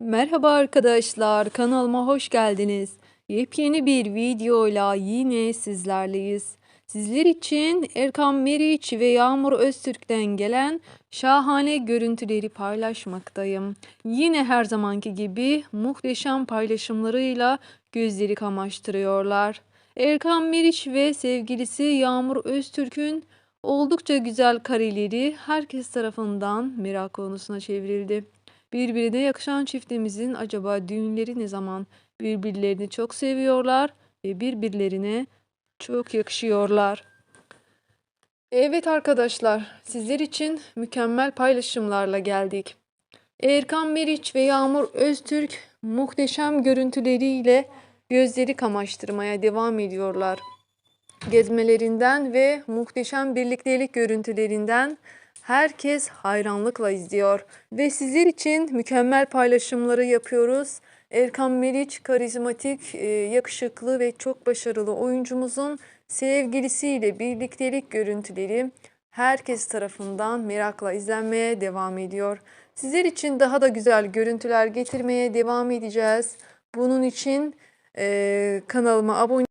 Merhaba arkadaşlar, kanalıma hoş geldiniz. Yepyeni bir videoyla yine sizlerleyiz. Sizler için Erkan Meriç ve Yağmur Öztürk'ten gelen şahane görüntüleri paylaşmaktayım. Yine her zamanki gibi muhteşem paylaşımlarıyla gözleri kamaştırıyorlar. Erkan Meriç ve sevgilisi Yağmur Öztürk'ün oldukça güzel kareleri herkes tarafından merak konusuna çevrildi. Birbirine yakışan çiftimizin acaba düğünleri ne zaman? Birbirlerini çok seviyorlar ve birbirlerine çok yakışıyorlar. Evet arkadaşlar, sizler için mükemmel paylaşımlarla geldik. Erkan Meriç ve Yağmur Öztürk muhteşem görüntüleriyle gözleri kamaştırmaya devam ediyorlar. Gezmelerinden ve muhteşem birliktelik görüntülerinden herkes hayranlıkla izliyor. Ve sizler için mükemmel paylaşımları yapıyoruz. Erkan Meriç karizmatik, e, yakışıklı ve çok başarılı oyuncumuzun sevgilisiyle birliktelik görüntüleri herkes tarafından merakla izlenmeye devam ediyor. Sizler için daha da güzel görüntüler getirmeye devam edeceğiz. Bunun için e, kanalıma abone